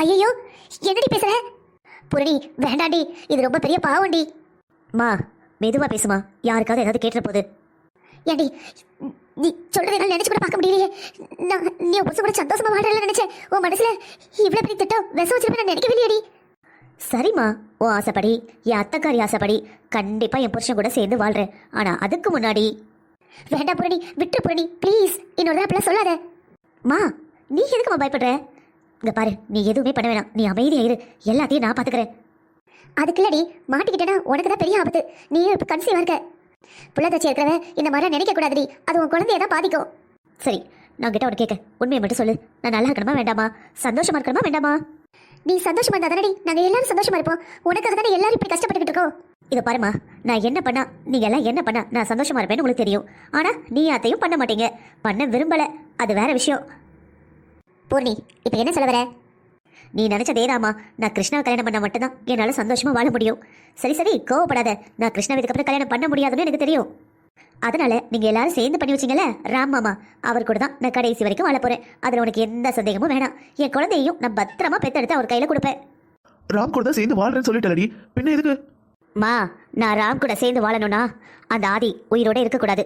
ஐயோ என்னடி பேசுற? புரணி வேண்டாண்டி இது ரொம்ப பெரிய பாவண்டி மா மெதுவா பேசுமா. யாருக்காவது ஏதாவது கேட்டுற போகுது ஏண்டி நீ சொல்றதை என்னால நினைச்சு கூட பார்க்க முடியலையே. நான் நீ புருஷன் கூட சந்தோஷமா வாழ்றல நினைச்சேன். உன் மனசுல இவ்வளவு பெரிய திட்டம் விஷம் வச்சிருப்பேன் நான் நினைக்கவே இல்லையடி சரிம்மா உன் ஆசைப்படி என் அத்தைக்காரி ஆசைப்படி கண்டிப்பா என் புருஷன் கூட சேர்ந்து வாழ்றேன். ஆனா அதுக்கு முன்னாடி. வேண்டாம் புரணி விட்டு புரணி ப்ளீஸ் இன்னொரு அப்படிலாம் சொல்லாத. மா நீ எதுக்குமா பயப்படுற? இங்க பாரு நீ எதுவுமே பண்ண வேணாம். நீ அமைதியா இரு. எல்லாத்தையும் நான் பாத்துக்கிறேன். அதுக்குள்ளடி மாட்டிக்கிட்டேன்னா உனக்கு தான் பெரிய ஆபத்து. நீ இப்ப கன்சீவா இருக்க. புள்ள தச்சு இருக்கிறவ இந்த மாதிரிலாம் நினைக்க கூடாதுடி அது உன் குழந்தைய தான் பாதிக்கும். சரி நான் கிட்ட உனக்கு கேட்க உண்மையை மட்டும் சொல்லு. நான் நல்லா இருக்கணுமா வேண்டாமா? சந்தோஷமா இருக்கணுமா வேண்டாமா? நீ சந்தோஷமா இருந்தா தானடி நாங்க எல்லாரும் சந்தோஷமா இருப்போம். உனக்காக தானே எல்லாரும் இப்படி கஷ்டப்பட்டுக்கிட்டு இருக்கோம். இதை பாருமா நான் என்ன பண்ணா நீங்க எல்லாம் என்ன பண்ணா நான் சந்தோஷமா இருப்பேன்னு உங்களுக்கு தெரியும். ஆனா நீ அதையும் பண்ண மாட்டீங்க. பண்ண விரும்பல. அது வேற விஷயம். பூர்ணி இப்ப என்ன சொல்ல வர? நீ நினைச்சதேதாம்மா நான் கிருஷ்ணாவை கல்யாணம் பண்ணா மட்டும்தான் என்னால சந்தோஷமா வாழ முடியும். சரி சரி கோவப்படாத. நான் கிருஷ்ணாவை இதுக்கப்புறம் கல்யாணம் பண்ண முடியாதுன்னு எனக்கு தெரியும். அதனால நீங்க எல்லாரும் சேர்ந்து பண்ணி வச்சீங்கல்ல ராம் மாமா அவர் கூட தான் நான் கடைசி வரைக்கும் வாழ போறேன். அதுல உனக்கு எந்த சந்தேகமும் வேணாம். என் குழந்தையையும் நான் பத்திரமா பெத்தெடுத்து அவர் கையில கொடுப்பேன். ராம் கூட தான் சேர்ந்து வாழ்றேன்னு சொல்லிட்டலடி. பின்ன எதுக்கு? மா நான் ராம் கூட சேர்ந்து வாழணும்னா அந்த ஆதி உயிரோட இருக்கக்கூடாது.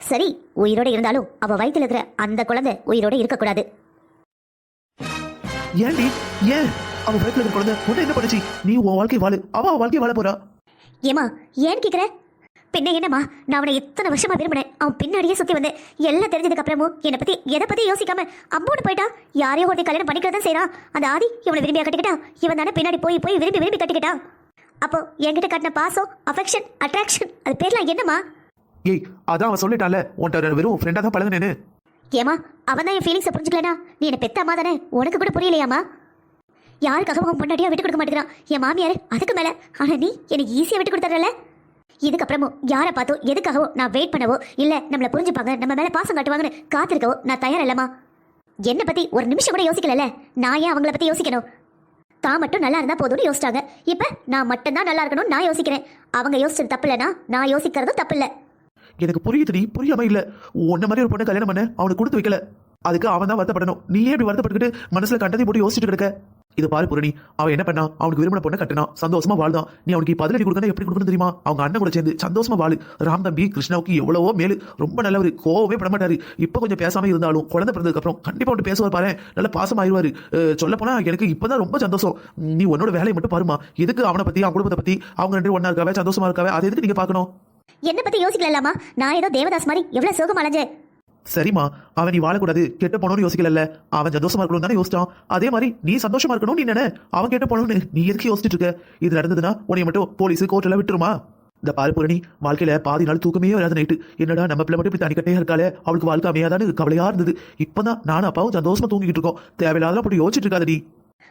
சரி உயிரோட இருந்தாலும் அவ வயித்துல இருக்கிற அந்த குழந்தை உயிரோட இருக்கக்கூடாது. ஏன்டி ஏன்? அவன் வயித்துல இருக்கிற குழந்தை. உன்னை என்ன பண்ணுச்சு? நீ உன் வாழ்க்கை வாழு. அவ வாழ்க்கை வாழ போறா. ஏமா ஏன் கேக்குற? பின்ன என்னம்மா? நான் அவனை எத்தனை வருஷமா விரும்பினேன். அவன் பின்னாடியே சுத்தி வந்தேன் எல்லாம் தெரிஞ்சதுக்கு அப்புறமும் என்னை பத்தி எதை பத்தி யோசிக்காம அம்மோடு போயிட்டா யாரையோ ஒருத்தி கல்யாணம் பண்ணிக்கிறதா செய்றான். அந்த ஆதி இவனை விரும்பியா கட்டிக்கிட்டா இவன் தானே பின்னாடி போய் போய் விரும்பி விரும்பி கட்டிக்கிட்டா அப்போ என்கிட்ட கட்டின பாசம் அஃபெக்ஷன் அட்ராக்ஷன் அது பேர்லாம் என்னம்மா? ஏய் அதான் அவன் சொல்லிட்டான்ல. உன்கிட்ட வெறும் ஃப்ரெண்டா தான் பழகுனேன்னு. ஏமா அவன் தான் என் ஃபீலிங்ஸை புரிஞ்சுக்கலனா? நீ என்னை பெத்த அம்மா தானே உனக்கு கூட புரியலையாமா யாருக்காகவும் உன் பொண்டாட்டியா விட்டு கொடுக்க மாட்டேங்கிறான். என் மாமியார் அதுக்கு மேலே. ஆனால் நீ எனக்கு ஈஸியாக விட்டு கொடுத்துறல இதுக்கப்புறமும் யாரை பார்த்தோ எதுக்காகவோ நான் வெயிட் பண்ணவோ இல்லை நம்மளை புரிஞ்சுப்பாங்க நம்ம மேலே பாசம் காட்டுவாங்கன்னு காத்திருக்கவோ நான் தயார் இல்லைம்மா என்னை பற்றி ஒரு நிமிஷம் கூட யோசிக்கலல்ல? நான் ஏன் அவங்கள பற்றி யோசிக்கணும்? தான் மட்டும் நல்லா இருந்தால் போதும்னு யோசிச்சாங்க. இப்போ நான் மட்டும்தான் நல்லா இருக்கணும்னு நான் யோசிக்கிறேன். அவங்க யோசிச்சது தப்பு இல்லைனா நான் யோசிக்கிறதும் தப்பு இல்லை. எனக்கு புரியுதுடி புரியாம இல்ல. உன்ன மாதிரி ஒரு பொண்ணு கல்யாணம் பண்ண அவனுக்கு கொடுத்து வைக்கல. அதுக்கு அவன் தான் வருத்தப்படணும். நீ இப்படி வருத்தப்பட்டுக்கிட்டு மனசுல கண்டதை போட்டு யோசிச்சுட்டு கிடக்க இது பாரு புரணி அவன் என்ன பண்ணா? அவனுக்கு விரும்பின பொண்ணை கட்டினா சந்தோஷமா வாழ்தான் நீ அவனுக்கு பதிலடி கொடுக்கணும் எப்படி கொடுக்கணும் தெரியுமா? அவங்க அண்ணன் கூட சேர்ந்து சந்தோஷமா வாழு. ராம் தம்பி கிருஷ்ணாவுக்கு எவ்வளவோ மேலு. ரொம்ப நல்லவர் கோவமே பட மாட்டாரு. இப்ப கொஞ்சம் பேசாம இருந்தாலும் குழந்தை பிறந்ததுக்கு அப்புறம் கண்டிப்பா அவன் பேசுவார் பாரு. நல்ல பாசமாயிருவாரு. சொல்ல போனா எனக்கு இப்பதான் ரொம்ப சந்தோஷம். நீ உன்னோட வேலையை மட்டும் பாருமா எதுக்கு அவனை பத்தி அவன் குடும்பத்தை பத்தி அவங்க ரெண்டு ஒன்னா இருக்காவே சந்தோஷமா இருக்காவே? அதை எதுக்கு நீங்க பார்க்கணும்? என்னை பத்தி யோசிக்கலாமா நான் ஏதோ தேவதாஸ் மாதிரி எவ்வளவு சோகம் அலைஞ்சேன் சரிம்மா அவன் நீ வாழக்கூடாது கெட்ட போனோம்னு யோசிக்கல அவன் சந்தோஷமா இருக்கணும் தானே யோசிச்சான். அதே மாதிரி நீ சந்தோஷமா இருக்கணும் நீ நினை. அவன் கெட்ட போனோம்னு நீ எதுக்கு யோசிச்சுட்டு இருக்க? இது நடந்ததுன்னா உன்னை மட்டும் போலீஸ் கோர்ட் எல்லாம் விட்டுருமா? இந்த பால்பூரணி வாழ்க்கையில பாதி நாள் தூக்கமே வராத நைட்டு என்னடா நம்ம பிள்ளை மட்டும் இப்படி தனிக்கட்டே இருக்காளே? அவளுக்கு வாழ்க்கை அமையாதான்னு கவலையா இருந்தது. இப்பதான் நானும் அப்பாவும் சந்தோஷமா தூங்கிட்டு இருக்கோம். தேவையில்லாத அப்படி யோசிச்சுட்டு இருக்காதடி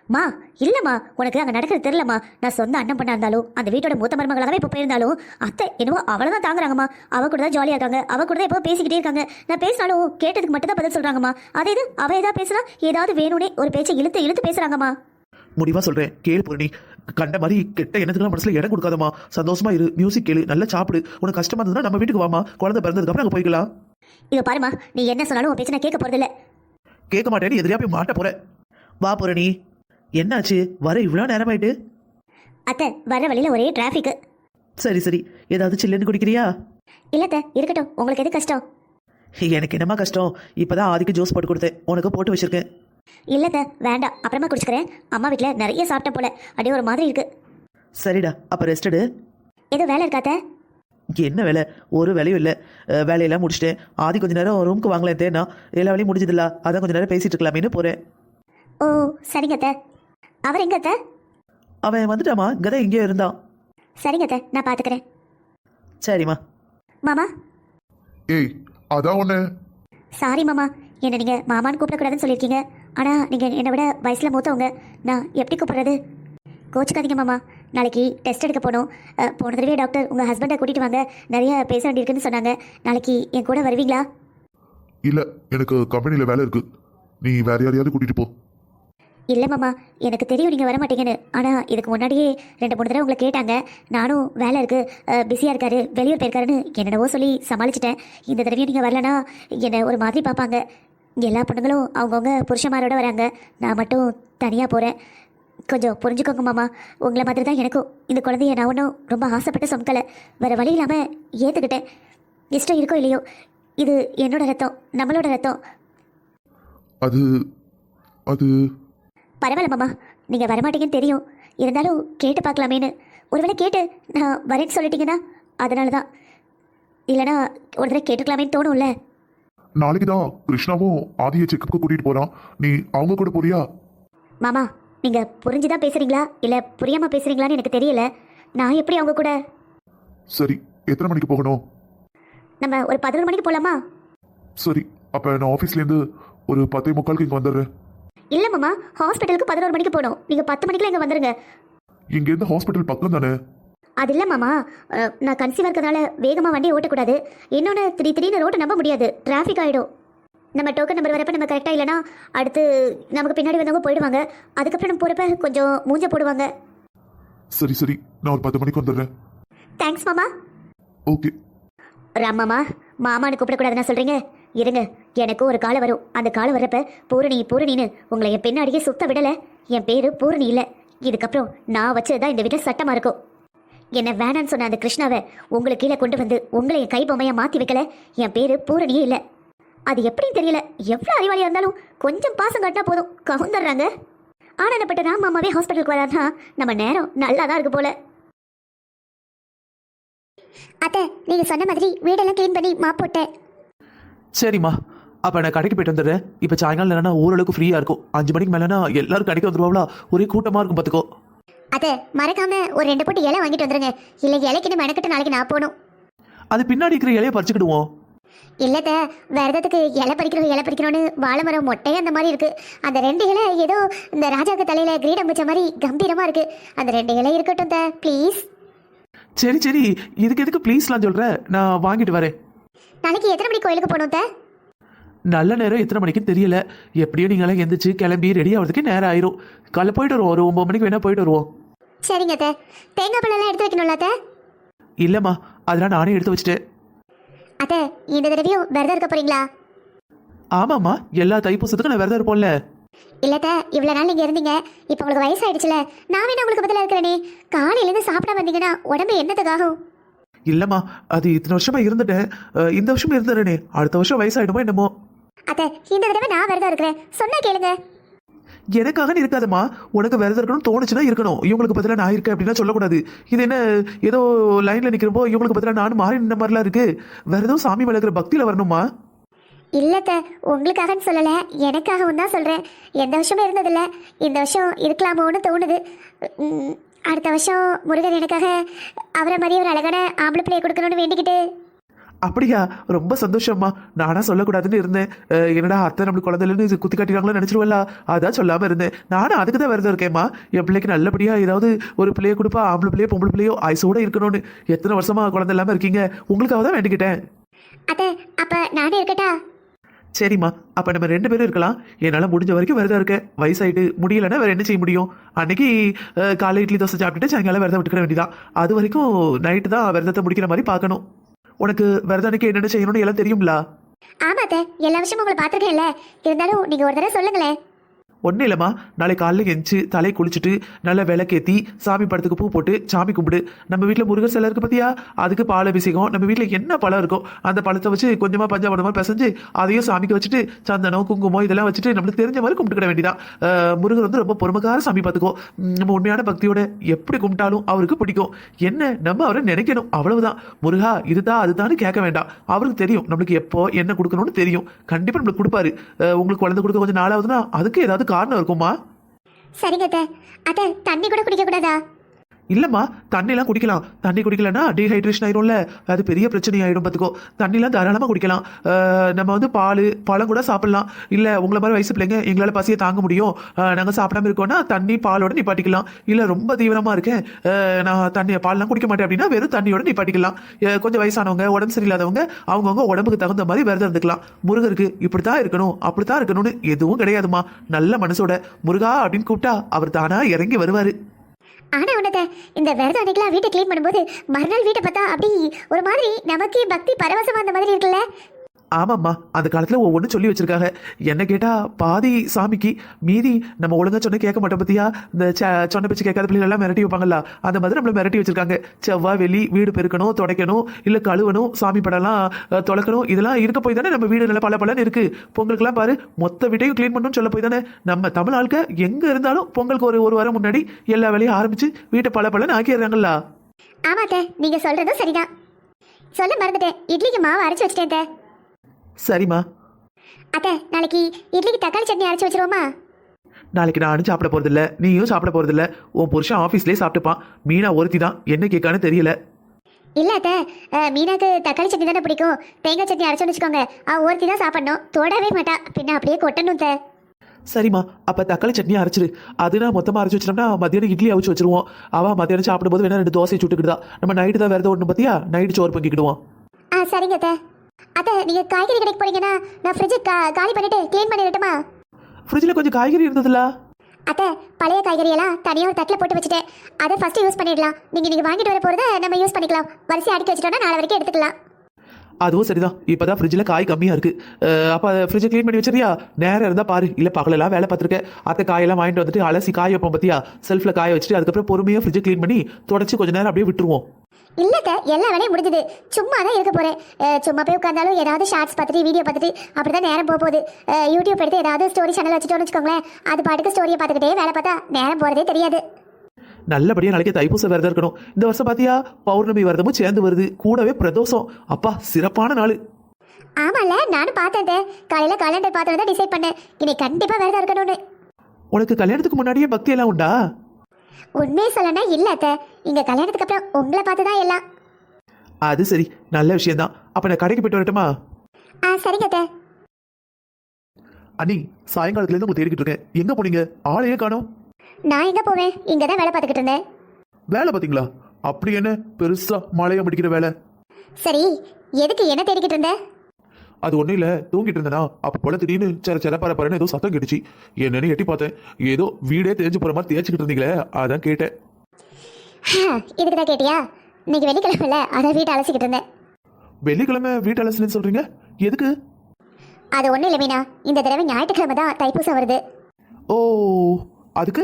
மா இல்லம்மா உனக்கு அங்க நடக்கிறது தெரியலம்மா. நான் சொந்த அண்ணன் பண்ணா இருந்தாலும் அந்த வீட்டோட மூத்த மருமகளாகவே இப்போ போயிருந்தாலும் அத்தை என்னவோ அவ்வளவுதான் தாங்குறாங்கம்மா. அவ கூட தான் ஜாலியா இருக்காங்க. அவ கூட தான் எப்போ பேசிக்கிட்டே இருக்காங்க. நான் பேசினாலும் கேட்டதுக்கு மட்டும் தான் பதில் சொல்றாங்கம்மா. அதே இது அவ ஏதாவது பேசுனா ஏதாவது வேணும்னே ஒரு பேச்சை இழுத்து இழுத்து பேசுறாங்கம்மா. முடிவா சொல்றேன். கேளு பூரணி. கண்ட மாதிரி கெட்ட எண்ணத்துக்குலாம் மனசுல இடம் கொடுக்காதம்மா. சந்தோஷமா இரு மியூசிக் கேளு நல்லா சாப்பிடு. உனக்கு கஷ்டமா இருந்ததுன்னா நம்ம வீட்டுக்கு வாமா குழந்தை பிறந்ததுக்கு அப்புறம் அங்க போய்க்கலாம். இதை பாருமா நீ என்ன சொன்னாலும் உன் பேச்சை நான் கேட்க போறதில்ல. கேட்க மாட்டேன்னு எதிரியா போய் மாட்ட போற. வா பூரணி. என்னாச்சு? வர இவ்வளோ நேரமாயிட்டு? அத்தை வர வழியில ஒரே டிராஃபிக் சரி சரி. ஏதாவது சில்லுன்னு குடிக்கிறியா? இல்லத்த இருக்கட்டும். உங்களுக்கு எது கஷ்டம்? எனக்கு என்னமா கஷ்டம்? இப்பதான் ஆதிக்கு ஜூஸ் போட்டு கொடுத்தேன். உனக்கு போட்டு வச்சிருக்கேன். இல்லத்த வேண்டாம். அப்புறமா குடிச்சுக்கிறேன். அம்மா வீட்டில் நிறைய சாப்பிட்ட போல. அப்படியே ஒரு மாதிரி இருக்கு. சரிடா அப்ப ரெஸ்டடு ஏதோ வேலை இருக்காத்த என்ன வேலை? ஒரு வேலையும் இல்லை. வேலையெல்லாம் முடிச்சிட்டேன். ஆதி கொஞ்ச நேரம் ரூமுக்கு வாங்கலேன் தேனா எல்லா வேலையும் முடிஞ்சதில்ல. அதான் கொஞ்ச நேரம் பேசிட்டு இருக்கலாமேன்னு போறேன். ஓ சரிங்க அத்தை. அவர் எங்க அத்தை? அவன் வந்துட்டாமா இங்கதான் எங்கேயோ இருந்தான். சரிங்க அத்தை நான் பார்த்துக்கிறேன் சரிம்மா. மாமா? ஏய் அதான் ஒன்று சாரி மாமா என்னை நீங்கள் மாமான்னு கூப்பிடக்கூடாதுன்னு சொல்லியிருக்கீங்க. ஆனால் நீங்கள் என்னை விட வயசில் மூத்தவங்க. நான் எப்படி கூப்பிடுறது? கோச்சுக்காதீங்க மாமா. நாளைக்கு டெஸ்ட் எடுக்க போகணும் அஹ், போன தடவை டாக்டர் உங்கள் ஹஸ்பண்டை கூட்டிகிட்டு வாங்க. நிறைய பேச வேண்டியிருக்குன்னு சொன்னாங்க. நாளைக்கு என் கூட வருவீங்களா? இல்லை எனக்கு கம்பெனியில் வேலை இருக்கு. நீ வேற யாரையாவது கூட்டிட்டு போ. இல்லை மாமா எனக்கு தெரியும் நீங்கள் வர மாட்டீங்கன்னு ஆனால் இதுக்கு முன்னாடியே ரெண்டு மூணு தடவை உங்களை கேட்டாங்க. நானும் வேலை இருக்குது பிஸியாக இருக்காரு. வெளியூர் போயிருக்காருன்னு என்னென்னவோ சொல்லி சமாளிச்சிட்டேன். இந்த தடவையும் நீங்கள் வரலனா என்னை ஒரு மாதிரி பார்ப்பாங்க. எல்லா பொண்ணுங்களும் அவங்கவுங்க புருஷமாரோட வராங்க. நான் மட்டும் தனியாக போகிறேன் கொஞ்சம் புரிஞ்சுக்கோங்க மாமா. உங்களை மாதிரி தான் எனக்கும். இந்த குழந்தைய நான் ஒன்றும் ரொம்ப ஆசைப்பட்டு சுமக்கலை. வேறு வழி இல்லாமல் ஏற்றுக்கிட்டேன் இஷ்டம் இருக்கோ இல்லையோ இது என்னோட ரத்தம் நம்மளோட ரத்தம். அது அது பரவாயில்ல மாமா. நீங்கள் வரமாட்டீங்கன்னு தெரியும். இருந்தாலும் கேட்டு பார்க்கலாமேன்னு. ஒருவேளை கேட்டு நான் வரேன்னு சொல்லிட்டீங்கன்னா அதனால தான் இல்லைனா ஒரு தடவை கேட்டுக்கலாமேன்னு தோணும்ல. நாளைக்கு தான் கிருஷ்ணாவும் ஆதியை செக்கப்புக்கு கூட்டிட்டு போறான். நீ அவங்க கூட போறியா? மாமா நீங்கள் புரிஞ்சு தான் பேசுகிறீங்களா இல்லை புரியாமல் பேசுகிறீங்களான்னு எனக்கு தெரியல. நான் எப்படி அவங்க கூட? சரி எத்தனை மணிக்கு போகணும்? நம்ம ஒரு பதினொரு மணிக்கு போகலாமா சரி அப்ப நான் ஆபீஸ்ல இருந்து ஒரு பத்தே முக்காலுக்கு இங்க வந்துடுறேன். இல்லை மாமா ஹாஸ்பிட்டலுக்கு பதினோரு மணிக்கு போகணும் நீங்கள் பத்து மணிக்குலாம் இங்கே வந்துடுங்க இங்க இருந்து ஹாஸ்பிட்டல் பக்கம் தானே? அது இல்லை மாமா. அஹ், நான் கன்சீவாக இருக்கிறதுனால வேகமாக வண்டியை ஓட்டக்கூடாது. இன்னொன்று திடீர் திடீர்னு ரோட்டை நம்ப முடியாது. டிராஃபிக் ஆகிடும் நம்ம டோக்கன் நம்பர் வரப்ப நம்ம கரெக்டாக இல்லைனா அடுத்து நமக்கு பின்னாடி வந்தவங்க போயிடுவாங்க. அதுக்கப்புறம் நம்ம போகிறப்ப கொஞ்சம் மூஞ்ச போடுவாங்க. சரி சரி. நான் ஒரு பத்து மணிக்கு வந்துடுறேன். தேங்க்ஸ் மாமா. ஓகே. ராமாமா மாமான்னு கூப்பிடக்கூடாதுன்னு சொல்கிறீங்க இருங்க எனக்கும் ஒரு காலம் வரும். அந்த காலம் வர்றப்ப பூரணி பூரணின்னு உங்களை என் பின்னாடியே சுத்த விடலை. என் பேர் பூரணி இல்லை. இதுக்கப்புறம் நான் வச்சது தான் இந்த வீட்டை சட்டமாக இருக்கும். என்ன வேணான்னு சொன்ன அந்த கிருஷ்ணாவை உங்களுக்கு கீழே கொண்டு வந்து உங்களை என் கை பொம்மையாக மாற்றி வைக்கல? என் பேர் பூரணியே இல்லை. அது எப்படின்னு தெரியல. எவ்வளோ அறிவாளியாக இருந்தாலும் கொஞ்சம் பாசம் காட்டினா போதும். கவுந்துடுறாங்க ஆனந்தப்பட்ட ராம் மாமாவே ஹாஸ்பிட்டலுக்கு வராருன்னா நம்ம நேரம் நல்லா தான் இருக்கு போல. அத்தை நீங்கள் சொன்ன மாதிரி வீடெல்லாம் க்ளீன் பண்ணி மாப் போட்டேன். சரிம்மா. அப்போ நான் கடைக்கு போயிட்டு வந்துடுறேன். இப்போ சாயங்காலம் இல்லைனா ஓரளவுக்கு ஃப்ரீயாக இருக்கும். அஞ்சு மணிக்கு மேலேனா எல்லாரும் கடைக்கு வந்துருவாங்களா? ஒரே கூட்டமாக இருக்கும் பார்த்துக்கோ அத்தை மறக்காம ஒரு ரெண்டு போட்டு இலை வாங்கிட்டு வந்துருங்க. இல்லை இலைக்குன்னு மெனக்கிட்டு நாளைக்கு நான் போகணும். அது பின்னாடி இருக்கிற இலையை பறிச்சுக்கிடுவோம். இல்லத்த விரதத்துக்கு இலை பறிக்கிறோம் இலை பறிக்கிறோன்னு வாழை மரம் மொட்டையே அந்த மாதிரி இருக்கு. அந்த ரெண்டு இலை ஏதோ இந்த ராஜாக்கு தலையில கிரீடம் வச்ச மாதிரி கம்பீரமா இருக்கு. அந்த ரெண்டு இலை இருக்கட்டும் த ப்ளீஸ் சரி சரி. இதுக்கு எதுக்கு ப்ளீஸ்லாம் சொல்கிற நான் வாங்கிட்டு வரேன். நாளைக்கு எத்தனை மணிக்கு கோயிலுக்கு போகணும் த நல்ல நேரம் எத்தனை மணிக்குன்னு தெரியல. எப்படியும் நீங்களாம் எந்திரிச்சு கிளம்பி ரெடி ஆகிறதுக்கு நேரம் ஆயிரும். காலைல போயிட்டு வருவோம். ஒரு ஒம்பது மணிக்கு வேணா போயிட்டு வருவோம். சரிங்க அத்தை. தேங்காய் பழம்லாம் எடுத்து வைக்கணும்ல அத்தை? இல்லைம்மா அதெல்லாம் நானே எடுத்து வச்சுட்டேன். அத்தை இந்த தடவையும் விரதம் இருக்க போறீங்களா? ஆமாம்மா எல்லா தைப்பூசத்துக்கும் நான் விரதம் இருப்போம்ல இல்லத்த இவ்வளவு நாள் நீங்க இருந்தீங்க. இப்போ உங்களுக்கு வயசாயிடுச்சுல. நான் வேணா உங்களுக்கு பதிலா இருக்கிறேனே. காலையில இருந்து சாப்பிட வந்தீங்கன்னா உடம்பு என்னத்துக்காகும்? இல்லைம்மா அது இத்தனை வருஷமா இருந்துட்டேன். இந்த வருஷம் இருந்துடுறேனே. அடுத்த வருஷம் வயசாயிடுமோ என்னமோ. அத்தை இந்த தடவை நான் விரதம் இருக்கிறேன். சொன்னா கேளுங்க. எனக்காக இருக்காதம்மா. உனக்கு விரதம் இருக்கணும்னு தோணுச்சுன்னா இருக்கணும். இவங்களுக்கு பதிலாக நான் இருக்கேன் அப்படின்னா சொல்லக்கூடாது. இது என்ன ஏதோ லைன்ல நிக்கிறப்போ இவங்களுக்கு பதிலாக நானும் மாறி நின்ன மாதிரிலாம் இருக்கு. விரதம் சாமி மேல இருக்கிற பக்தியில வரணுமா? இல்லத்த உங்களுக்காகன்னு சொல்லல. எனக்காகவும் தான் சொல்றேன். எந்த வருஷமும் இருந்ததில்ல. இந்த வருஷம் இருக்கலாமோன்னு தோணுது. அடுத்த வருஷம் முருகன் எனக்காக அவரை மாதிரி ஒரு அழகான ஆம்பளை பிள்ளையை கொடுக்கணும்னு வேண்டிக்கிட்டு. அப்படியா? ரொம்ப சந்தோஷம்மா. நானா சொல்லக்கூடாதுன்னு இருந்தேன். என்னடா அத்தை நம்மளுக்கு குழந்தைலன்னு குத்தி காட்டினாங்களோ நினைச்சிருவல்ல? அதான் சொல்லாம இருந்தேன். நானும் அதுக்கு தான் விரதம் இருக்கேம்மா. என் பிள்ளைக்கு நல்லபடியா ஏதாவது ஒரு பிள்ளைய கொடுப்பா ஆம்பளை பிள்ளையோ பொம்பளை பிள்ளையோ ஆயுசோட இருக்கணும்னு. எத்தனை வருஷமா குழந்தை இல்லாம இருக்கீங்க? உங்களுக்காக தான் வேண்டிக்கிட்டேன். அத்தை அப்ப நானே இருக்கட்டா? சரிம்மா அப்ப நம்ம ரெண்டு பேரும் இருக்கலாம். என்னால முடிஞ்ச வரைக்கும் விரதம் இருக்கேன் வயசாயிட்டு முடியலன்னா வேற என்ன செய்ய முடியும்? அன்னைக்கு காலை இட்லி தோசை சாப்பிட்டுட்டு சாயங்காலம் விரதம் விட்டுக்க வேண்டியதான் அது வரைக்கும் நைட்டு தான் விரதத்தை முடிக்கிற மாதிரி பார்க்கணும். உனக்கு விரதம் அன்னைக்கு என்னென்ன செய்யணும்னு எல்லாம் தெரியும்ல? ஆமாத்த எல்லா விஷயமும் உங்களை பார்த்துருக்கேன்ல. இருந்தாலும் நீங்க ஒரு தடவை சொல்லுங்களேன். ஒன்றும் இல்லைம்மா. நாளை காலையில் எந்திச்சு தலை குளிச்சுட்டு நல்லா விளக்கேற்றி சாமி படத்துக்கு பூ போட்டு சாமி கும்பிடு. நம்ம வீட்டில் முருகர் சிலை இருக்குது பார்த்தியா அதுக்கு பால் அபிஷேகம். நம்ம வீட்டில் என்ன பழம் இருக்கோ அந்த பழத்தை வச்சு கொஞ்சமாக பஞ்சாபடமாக பிசைஞ்சு அதையும் சாமிக்கு வச்சுட்டு சந்தனம் குங்குமம் இதெல்லாம் வச்சுட்டு நம்மளுக்கு தெரிஞ்ச மாதிரி கும்பிட்டுக்கிட வேண்டியதான் முருகர் வந்து ரொம்ப பொறுமைக்கார சாமி பார்த்துக்கோ. நம்ம உண்மையான பக்தியோட எப்படி கும்பிட்டாலும் அவருக்கு பிடிக்கும். என்ன? நம்ம அவரை நினைக்கணும். அவ்வளவுதான். முருகா இதுதான் அதுதான்னு கேட்க வேண்டாம். அவருக்கு தெரியும். நம்மளுக்கு எப்போ என்ன கொடுக்கணும்னு தெரியும். கண்டிப்பாக நம்மளுக்கு கொடுப்பாரு. உங்களுக்கு குழந்தை கொடுக்க கொஞ்சம் நாளாகுதுன்னா அதுக்கு ஏதாவது காரணம் இருக்குமா? சரிங்க அத்தை. அத்தை தண்ணி கூட குடிக்க கூடாதா? இல்லைம்மா தண்ணிலாம் குடிக்கலாம். தண்ணி குடிக்கலன்னா டீஹைட்ரேஷன் ஆயிரும்ல. அது பெரிய பிரச்சனை ஆயிடும் பார்த்துக்கோ தண்ணிலாம் தாராளமாக குடிக்கலாம். நம்ம வந்து பால் பழம் கூட சாப்பிட்லாம். இல்லை உங்களை மாதிரி வயசு பிள்ளைங்க எங்களால் பசியை தாங்க முடியும். நாங்கள் சாப்பிடாம இருக்கோம்னா தண்ணி பாலோட நிப்பாட்டிக்கலாம். இல்லை ரொம்ப தீவிரமாக இருக்கேன். நான் தண்ணி பால்லாம் குடிக்க மாட்டேன் அப்படின்னா வெறும் தண்ணியோட நிப்பாட்டிக்கலாம். கொஞ்சம் வயசானவங்க உடம்பு சரியில்லாதவங்க அவங்கவுங்க உடம்புக்கு தகுந்த மாதிரி விரதம் இருந்துக்கலாம். முருகருக்கு இப்படி தான் இருக்கணும் அப்படி தான் இருக்கணும்னு எதுவும் கிடையாதுமா நல்ல மனசோட முருகா அப்படின்னு கூப்பிட்டா அவர் தானா இறங்கி வருவார். ஆனா உன்னத இந்த விரதம் அன்னைக்கெல்லாம் வீட்டை க்ளீன் பண்ணும்போது மறுநாள் வீட்டை பார்த்தா அப்படி ஒரு மாதிரி நமக்கே பக்தி பரவசமா அந்த மாதிரி இருக்குல்ல? ஆமாம்மா அந்த காலத்தில் ஒவ்வொன்றும் சொல்லி வச்சிருக்காங்க. என்ன கேட்டால் பாதி சாமிக்கு மீதி நம்ம ஒழுங்கா சொன்ன கேட்க மாட்டோம் பற்றியா இந்த ச- சொன்ன பிச்சு கேட்காத பிள்ளைங்களெல்லாம் மிரட்டி வைப்பாங்களா அந்த மாதிரி நம்மளை மிரட்டி வச்சிருக்காங்க. செவ்வாய் வெளி வீடு பெருக்கணும் துடைக்கணும் இல்லை கழுவணும் சாமி படம்லாம் தொலைக்கணும் இதெல்லாம் இருக்க போய் தானே நம்ம வீடு நல்லா பல பலன்னு இருக்குது பொங்கலுக்குலாம் பாரு மொத்த வீட்டையும் க்ளீன் பண்ணணும்னு சொல்ல போய் தானே. நம்ம தமிழ் ஆளுக்க எங்கே இருந்தாலும் பொங்கலுக்கு ஒரு ஒரு வாரம் முன்னாடி எல்லா வேலையும் ஆரம்பித்து வீட்டை பல பலன்னு ஆக்கிடுறாங்கல்ல. ஆமாத்த நீங்கள் சொல்கிறதும் சரிதான். சொல்ல மறந்துட்டேன். இட்லிக்கு மாவு அரைச்சி வச்சுட்டேன் சரிம்மா. அத்தை நாளைக்கு இட்லிக்கு தக்காளி சட்னி அரைச்சு வச்சிருவோமா? நாளைக்கு நானும் சாப்பிட போறதில்ல நீயும் சாப்பிட போறதில்ல. உன் புருஷன் ஆஃபீஸ்லேயே சாப்பிட்டுப்பான். மீனா ஒருத்தி தான் என்ன கேட்கான்னு தெரியல. இல்ல அத்தை அஹ், மீனாக்கு தக்காளி சட்னி தானே பிடிக்கும். தேங்காய் சட்னி அரைச்சோன்னு வச்சுக்கோங்க. அவ ஒருத்தி தான் சாப்பிடணும். தொடவே மாட்டா. பின்ன அப்படியே கொட்டணும் தே சரிம்மா அப்ப தக்காளி சட்னி அரைச்சிரு. அது நான் மொத்தமா அரைச்சு வச்சிட்டோம்னா மத்தியானம் இட்லி அவிச்சு வச்சிருவோம். அவ மத்தியானம் சாப்பிடும்போது வேணா ரெண்டு தோசை சுட்டுக்கிட்டா நம்ம நைட்டு தான் வேற ஒன்று பார்த்தியா நைட்டு சோறு பொங்கிக்கிடுவோம். ஆ சரிங்க அத்தை. அத்தை நீங்க காய்கறி கடைக்கு போறீங்கன்னா நான் ஃப்ரிட்ஜை கா காலி பண்ணிட்டு க்ளீன் பண்ணிடட்டுமா ஃப்ரிட்ஜில் கொஞ்சம் காய்கறி இருந்ததுல. அத்தை பழைய காய்கறி எல்லாம் தனியாக ஒரு தட்டில் போட்டு வச்சுட்டேன். அதை ஃபர்ஸ்ட் யூஸ் பண்ணிடலாம். நீங்க நீங்க வாங்கிட்டு வர போறத நம்ம யூஸ் பண்ணிக்கலாம். வரிசை அடுக்கி வச்சிட்டோம்னா நாளை வரைக்கும் எடுத்துக்கலாம். அதுவும் சரிதான். இப்பதான் ஃப்ரிட்ஜில் காய் கம்மியா இருக்கு. அஹ், அப்ப ஃப்ரிட்ஜை க்ளீன் பண்ணி வச்சிருக்கியா? நேரம் இருந்தா பாரு. இல்ல பகலெல்லாம் வேலை பார்த்துருக்கேன். அத்தை காயெல்லாம் வாங்கிட்டு வந்துட்டு அலசி காய வைப்போம் பத்தியா? செல்ஃப்ல காய வச்சுட்டு அதுக்கப்புறம் பொறுமையா ஃப்ரிட்ஜை க்ளீன் பண்ணி தொடச்சி கொஞ்ச நேரம் அப்படியே விட்டுருவோம். இல்லத்த எல்லா வேலையும் முடிஞ்சது. சும்மா தான் இருக்க அஹ், சும்மா போய் உட்காந்தாலும் ஏதாவது ஷார்ட்ஸ் பார்த்துட்டு வீடியோ பார்த்துட்டு அப்படிதான் நேரம் போக போகுது. யூடியூப் எடுத்து ஏதாவது ஸ்டோரி சேனல் வச்சுட்டோம்னு வச்சுக்கோங்களேன். அது பாட்டுக்கு ஸ்டோரியை பார்த்துக்கிட்டே வேலை பார்த்தா நேரம் போறதே தெரியாது. நல்லபடியா நாளைக்கு தைப்பூச விரதம் இருக்கணும். இந்த வருஷம் பாத்தியா பௌர்ணமி விரதமும் சேர்ந்து வருது. கூடவே பிரதோஷம். அப்பா சிறப்பான நாள். ஆமால நானும் பார்த்தேன். காலையில காலண்டர் பார்த்து தான் டிசைட் பண்ணேன். இன்னைக்கு கண்டிப்பா விரதம் இருக்கணும்னு. உனக்கு கல்யாணத்துக்கு முன்னாடியே பக்தி எல்லாம் உண்டா? உண்மையை சொல்லனா இல்ல அத்தை. இங்க கல்யாணத்துக்கு அப்புறம் உங்களை பார்த்து தான் எல்லாம். அது சரி. நல்ல விஷயம்தான். அப்ப நான் கடைக்கு போயிட்டு வரட்டுமா? ஆ சரிங்க அத்தை. அண்ணி சாயங்காலத்துல இருந்து உங்க தேடிக்கிட்டு இருக்கேன். எங்க போனீங்க? ஆளையே காணோம்? நான் எங்க போவேன்? இங்க தான் வேலை பார்த்துக்கிட்டு இருந்தேன். வேலை பாத்தீங்களா அப்படி என்ன? பெருசா மழைய முடிக்கிற வேலை. சரி எதுக்கு என்ன தேடிக்கிட்டு இருந்த? அது ஒண்ணும் இல்ல. தூங்கிட்டு இருந்தேனா அப்ப போல திடீர்னு சர சர பர பரன்னு ஏதோ சத்தம் கேட்டுச்சு. என்னன்னு எட்டி பார்த்தேன். ஏதோ வீடே தெரிஞ்சு போற மாதிரி தேய்ச்சிக்கிட்டு இருந்தீங்களே அதான் கேட்டேன். இதுக்கு தான் கேட்டியா? இன்னைக்கு வெள்ளிக்கிழமைல அதான் வீட்டை அலசிக்கிட்டு இருந்தேன். வெள்ளிக்கிழமை வீட்டு அலசலன்னு சொல்றீங்க? எதுக்கு? அது ஒன்றும் இல்லை மீனா. இந்த தடவை ஞாயிற்றுக்கிழமை தான் தைப்பூசம் வருது. ஓ அதுக்கு?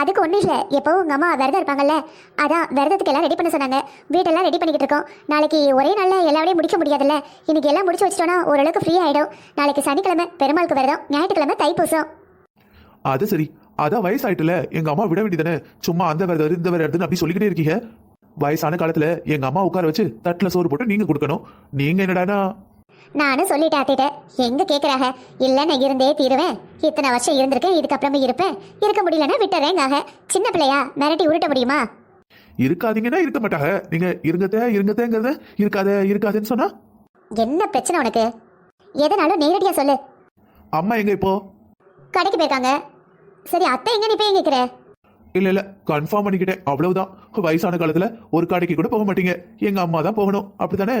அதுக்கு ஒன்றும் இல்லை. எப்போவும் உங்கள் அம்மா விரதம் இருப்பாங்கல்ல? அதான் விரதத்துக்கு எல்லாம் ரெடி பண்ண சொன்னாங்க. வீட்டெல்லாம் ரெடி பண்ணிக்கிட்டு இருக்கோம். நாளைக்கு ஒரே நாளில் எல்லாரையும் முடிக்க முடியாதுல்ல? இன்னைக்கு எல்லாம் முடிச்சு வச்சிட்டோன்னா ஓரளவுக்கு ஃப்ரீ ஆகிடும் நாளைக்கு சனிக்கிழமை பெருமாளுக்கு விரதம் ஞாயிற்றுக்கிழமை தைப்பூசம். அது சரி. அதான் வயசாயிட்டுல. எங்க அம்மா விட வேண்டியதானே சும்மா அந்த விரதம் இந்த விரதம் அப்படி சொல்லிக்கிட்டே இருக்கீங்க. வயசான காலத்துல எங்க அம்மா உட்கார வச்சு தட்டுல சோறு போட்டு நீங்க கொடுக்கணும். நீங்க என்னடானா நானும் சொல்லிட்டு அத்திட்ட எங்க கேட்குறாங்க இல்லை நான் இருந்தே தீருவேன். இத்தனை வருஷம் இருந்திருக்கேன் இதுக்கப்புறமே இருப்பேன். இருக்க முடியலன்னா விட்டுறேங்காக. சின்ன பிள்ளையா மிரட்டி உருட்ட முடியுமா? இருக்காதீங்கன்னா இருக்க மாட்டாங்க நீங்க இருங்கதே இருங்கதேங்கிறத இருக்காத இருக்காதேன்னு சொன்னா? என்ன பிரச்சனை உனக்கு? எதனாலும் நேரடியாக சொல்லு. அம்மா எங்க இப்போ? கடைக்கு போயிருக்காங்க. சரி அத்தை எங்க நீ போய் கேட்குற இல்ல இல்ல கன்ஃபார்ம் பண்ணிக்கிட்டேன். அவ்வளவுதான். வயசான காலத்துல ஒரு கடைக்கு கூட போக மாட்டீங்க. எங்க அம்மா தான் போகணும். அப்படித்தானே?